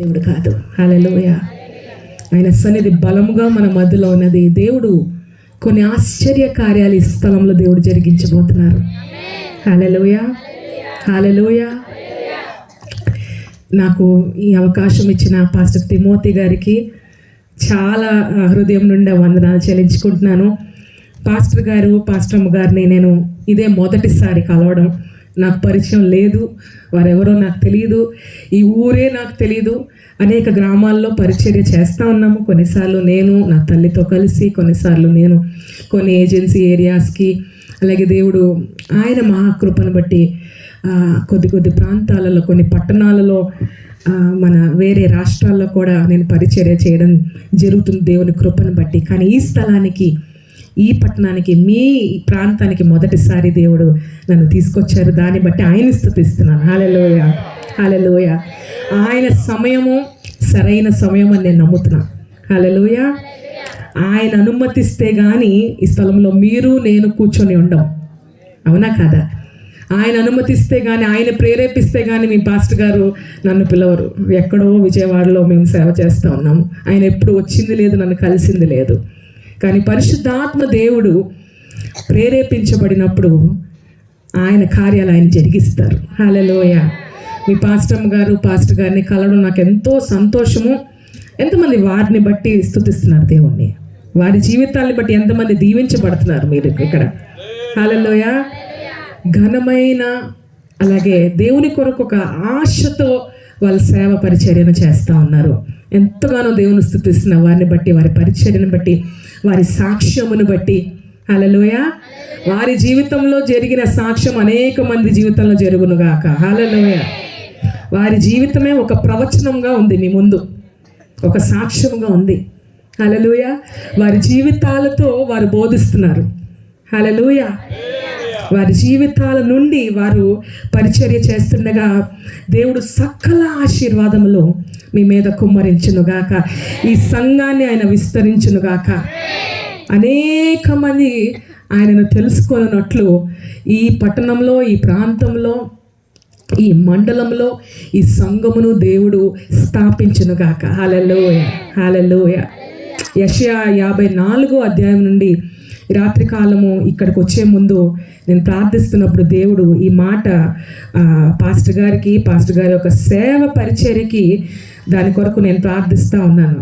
దేవుడు కాదు. హల్లెలూయ ఆయన సన్నిధి బలముగా మన మధ్యలో ఉన్నది. దేవుడు కొన్ని ఆశ్చర్య కార్యాలు ఈ స్థలంలో దేవుడు జరిగించబోతున్నారు. హల్లెలూయ హల్లెలూయ నాకు ఈ అవకాశం ఇచ్చిన పాస్టర్ తిమోతి గారికి చాలా హృదయం నుండి వందనాలు చెల్లించుకుంటున్నాను. పాస్టర్ గారు పాస్టర్ అమ్మ గారిని నేను ఇదే మొదటిసారి కలవడం నాకు పరిచయం లేదు. వారెవరో నాకు తెలియదు ఈ ఊరే నాకు తెలియదు అనేక గ్రామాల్లో పరిచర్య చేస్తూ ఉన్నాము. కొన్నిసార్లు నేను నా తల్లితో కలిసి కొన్నిసార్లు నేను కొన్ని ఏజెన్సీ ఏరియాస్కి అలాగే దేవుడు ఆయన మహాకృపను బట్టి కొద్ది కొద్ది ప్రాంతాలలో కొన్ని పట్టణాలలో మన వేరే రాష్ట్రాల్లో కూడా నేను పరిచర్య చేయడం జరుగుతుంది దేవుని కృపను బట్టి. కానీ ఈ స్థలానికి ఈ పట్టణానికి మీ ప్రాంతానికి మొదటిసారి దేవుడు నన్ను తీసుకొచ్చారు. దాన్ని బట్టి ఆయన స్థుతిస్తున్నాను. హాలలోయ హాలలోయ ఆయన సమయము సరైన సమయం అని నేను నమ్ముతున్నాను హాలలోయ ఆయన అనుమతిస్తే కానీ ఈ స్థలంలో మీరు నేను కూర్చొని ఉండం. అవునా కదా? ఆయన అనుమతిస్తే కానీ ఆయన ప్రేరేపిస్తే కానీ మీ పాస్టర్ గారు నన్ను పిలవరు. ఎక్కడో విజయవాడలో మేము సేవ చేస్తూ ఉన్నాము. ఆయన ఎప్పుడు వచ్చింది లేదు నన్ను కలిసింది లేదు. కానీ పరిశుద్ధాత్మ దేవుడు ప్రేరేపించబడినప్పుడు ఆయన కార్యాలు ఆయన జరిగిస్తారు. హలోయ మీ పాస్టమ్ గారు పాస్టర్ గారిని కలవడం నాకు ఎంతో సంతోషము. ఎంతమంది వారిని బట్టి స్థుతిస్తున్నారు దేవుణ్ణి. వారి జీవితాన్ని బట్టి ఎంతమంది దీవించబడుతున్నారు మీరు ఇక్కడ. హలోయ ఘనమైన అలాగే దేవుని కొరకు ఒక ఆశతో వాళ్ళ సేవ పరిచర్యను చేస్తూ ఉన్నారు. ఎంతగానో దేవుని స్థుతిస్తున్న వారిని బట్టి వారి పరిచర్యను బట్టి వారి సాక్ష్యమును బట్టి. హలలోయ వారి జీవితంలో జరిగిన సాక్ష్యం అనేక మంది జీవితంలో జరుగునుగాక. హలలోయ వారి జీవితమే ఒక ప్రవచనంగా ఉంది మీ ముందు. ఒక సాక్ష్యంగా ఉంది. హలలోయ వారి జీవితాలతో వారు బోధిస్తున్నారు. హలలోయ వారి జీవితాల నుండి వారు పరిచర్య చేస్తుండగా దేవుడు సకల ఆశీర్వాదములు మీ మీద కుమ్మరించునుగాక. ఈ సంఘాన్ని ఆయన విస్తరించునుగాక. అనేక మంది ఆయనను తెలుసుకొనట్లు ఈ పట్టణంలో ఈ ప్రాంతంలో ఈ మండలంలో ఈ సంఘమును దేవుడు స్థాపించునుగాక. హాలలోయ హాలలోయ యషయా యాభై నాలుగో అధ్యాయం నుండి రాత్రి కాలము ఇక్కడికి వచ్చే ముందు నేను ప్రార్థిస్తున్నప్పుడు దేవుడు ఈ మాట పాస్టర్ గారికి పాస్టర్ గారి యొక్క సేవ పరిచర్యకి దాని కొరకు నేను ప్రార్థిస్తూ ఉన్నాను.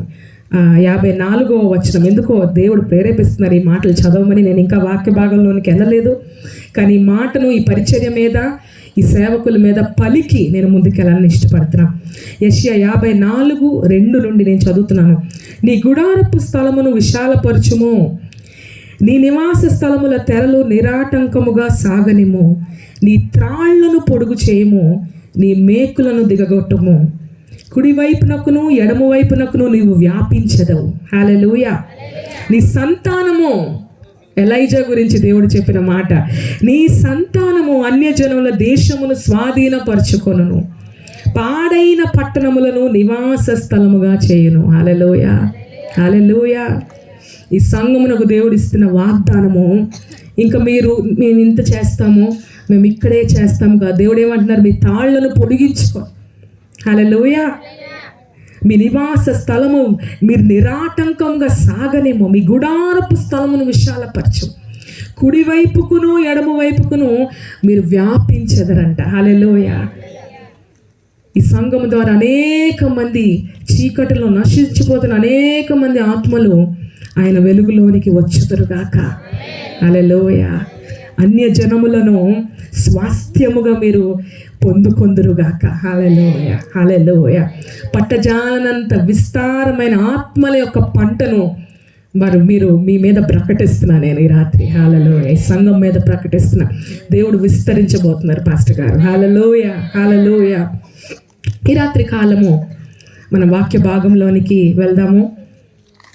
యాభై నాలుగో వచనం. ఎందుకో దేవుడు ప్రేరేపిస్తున్నారు ఈ మాటలు చదవమని. నేను ఇంకా వాక్య భాగంలోనికి వెళ్ళలేదు. కానీ ఈ మాటను ఈ పరిచర్య మీద ఈ సేవకుల మీద పలికి నేను ముందుకెళ్ళాలని ఇష్టపడుతున్నా. యష్యా యాభై నాలుగు రెండు నుండి నేను చదువుతున్నాను. నీ గుడారపు స్థలమును విశాలపరచుము. నీ నివాస స్థలముల తెరలు నిరాటంకముగా సాగనిము నీ త్రాళ్ళను పొడుగు చేయము. నీ మేకులను దిగగొట్టము. కుడివైపునకును ఎడమవైపునకును నీవు వ్యాపించదవు. హాలెలూయ నీ సంతానము ఎలైజా గురించి దేవుడు చెప్పిన మాట నీ సంతానము అన్యజనముల దేశమును స్వాధీనపరచుకొను పాడైన పట్టణములను నివాస స్థలముగా చేయను. అలలోయ అలలోయ ఈ సంఘమునకు దేవుడు ఇస్తున్న వాగ్దానము ఇంకా మీరు మేము ఇంత చేస్తాము మేము ఇక్కడే చేస్తాము కదా దేవుడు ఏమంటున్నారు? మీ తాళ్ళను పొడిగించుకో. అలలోయ మీ నివాస స్థలము మీరు నిరాటంకంగా సాగనేమో మీ గుడారపు స్థలమును విశాలపరచు. కుడివైపుకును ఎడమ వైపుకును మీరు వ్యాపించెదరంట. హలెలోయ ఈ సంఘం ద్వారా అనేక మంది చీకటిలో నశించిపోతున్న అనేక మంది ఆత్మలు ఆయన వెలుగులోనికి వచ్చుదురుగాక. అలలోయ అన్య జనములను స్వాస్థ్యముగా మీరు పొందుకొందురుగాక. హలలోయ హలలోయ పట్టజానంత విస్తారమైన ఆత్మల యొక్క పంటను మరి మీరు మీ మీద ప్రకటిస్తున్నా నేను ఈ రాత్రి. హాలలోయ ఈ సంఘం మీద ప్రకటిస్తున్నా దేవుడు విస్తరించబోతున్నారు పాస్టర్ గారు. హాలలోయ హాలలోయ ఈ రాత్రి కాలము మన వాక్య భాగంలోనికి వెళ్దాము.